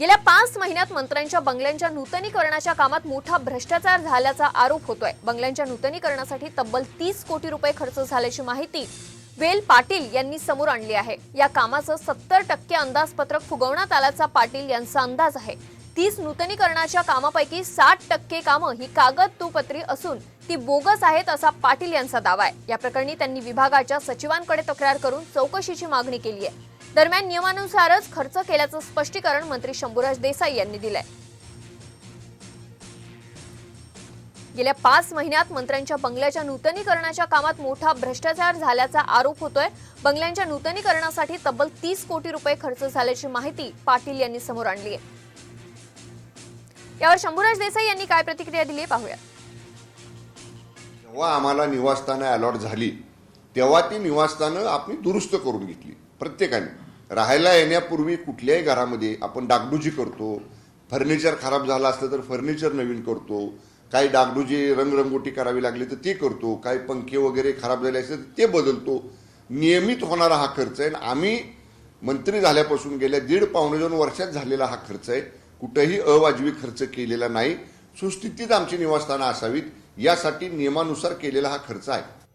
गेल्या पाच महिन्यात मंत्र्यांच्या बंगल्यांच्या नूतनीकरणाच्या कामात मोठा भ्रष्टाचार झाल्याचा आरोप होतोय. बंगल्यांच्या नूतनीकरणासाठी तब्बल तीस कोटी रुपये खर्च झाल्याची माहिती वेल पाटील यांनी समोर आणली आहे. या कामाचं सत्तर टक्के अंदाजपत्रक फुगवण्यात आल्याचा पाटील यांचा अंदाज आहे. तीस नूतनीकरणाच्या कामापैकी साठ टक्के कामं ही कागदतुपत्री असून ती बोगस आहेत असा पाटील यांचा दावा आहे. या प्रकरणी त्यांनी विभागाच्या सचिवांकडे तक्रार करून चौकशीची मागणी केली आहे. दरम्यान नियमानुसारच खर्च केल्याचं स्पष्टीकरण मंत्री शंभूराज देसाई यांनी दिलंय. गेल्या पाच महिन्यात मंत्र्यांच्या बंगल्याच्या नूतनीकरणाच्या कामात मोठा भ्रष्टाचार झाल्याचा आरोप होतोय. बंगल्यांच्या नूतनीकरणासाठी तब्बल तीस कोटी रुपये खर्च झाल्याची माहिती पाटील यांनी समोर आणली आहे. यावर शंभूराज देसाई यांनी काय प्रतिक्रिया दिली पाहूया. जेव्हा आम्हाला निवासस्थानं अलॉट झाली तेव्हा ती निवासस्थानं आपण दुरुस्त करून घेतली. प्रत्येकाने. राहायला येण्यापूर्वी कुठल्याही घरामध्ये आपण डागडुजी करतो. फर्निचर खराब झालं असलं तर फर्निचर नवीन करतो. काही डागडुजी रंगरंगोटी करावी लागली तर ते करतो. काही पंखे वगैरे खराब झाले असले तर ते बदलतो. नियमित होणारा हा खर्च आहे. आणि आम्ही मंत्री झाल्यापासून गेल्या दीड पावणे दोन वर्षात झालेला हा खर्च आहे. कुठंही अवाजवी खर्च केलेला नाही. सुस्थितीत आमची निवासस्थानं असावीत. यासाठी नियमानुसार केलेला हा खर्च आहे.